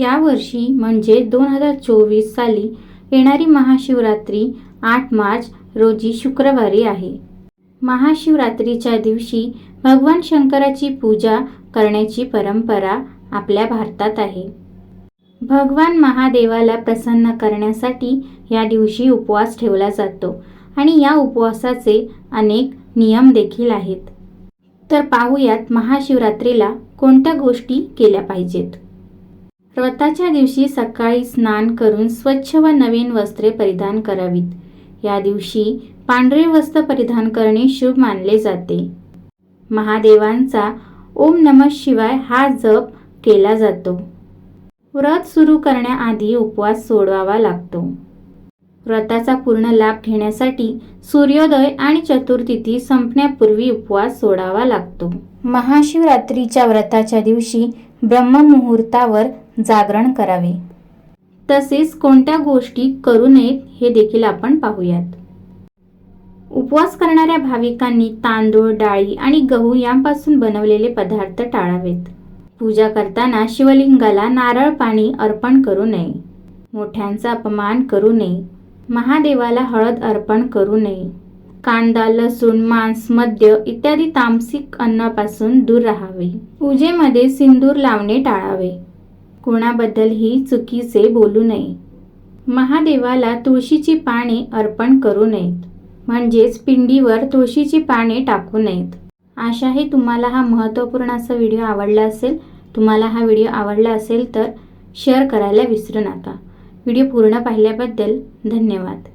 यावर्षी म्हणजे दोन हजार चोवीस साली येणारी महाशिवरात्री आठ मार्च रोजी शुक्रवारी आहे. महाशिवरात्रीच्या दिवशी भगवान शंकराची पूजा करण्याची परंपरा आपल्या भारतात आहे. भगवान महादेवाला प्रसन्न करण्यासाठी या दिवशी उपवास ठेवला जातो आणि या उपवासाचे अनेक नियम देखील आहेत. तर पाहूयात महाशिवरात्रीला कोणत्या गोष्टी केल्या पाहिजेत? व्रताच्या दिवशी सकाळी स्नान करून स्वच्छ व नवीन वस्त्रे परिधान करावीत. या दिवशी पांढरे वस्त्र परिधान करणे शुभ मानले जाते. महादेवांचा ओम नम शिवाय हा जप केला जातो. व्रत सुरू करण्याआधी उपवास सोडवावा लागतो. व्रताचा पूर्ण लाभ घेण्यासाठी सूर्योदय आणि चतुर्थी संपण्यापूर्वी उपवास सोडावा लागतो. महाशिवरात्रीच्या व्रताच्या दिवशी ब्रह्ममुहूर्तावर जागरण करावे. तसेच कोणत्या गोष्टी करू नयेत हे देखील आपण पाहूयात. उपवास करणाऱ्या भाविकांनी तांदूळ डाळी आणि गहू यांपासून बनवलेले पदार्थ टाळावेत. पूजा करताना शिवलिंगाला नारळ पाणी अर्पण करू नये. मोठ्यांचा अपमान करू नये. महादेवाला हळद अर्पण करू नये. कांदा लसूण मांस मद्य इत्यादी तामसिक अन्नापासून दूर राहावे. पूजेमध्ये सिंदूर लावणे टाळावे. कोणाबद्दलही चुकीचे बोलू नये. महादेवाला तुळशीची पाने अर्पण करू नयेत. म्हणजेच पिंडीवर तुळशीची पाने टाकू नयेत. आशा आहे तुम्हाला हा महत्त्वपूर्ण असा व्हिडिओ आवडला असेल तुम्हाला हा व्हिडिओ आवडला असेल तर शेअर करायला विसरू नका. व्हिडिओ पूर्ण पाहिल्याबद्दल धन्यवाद.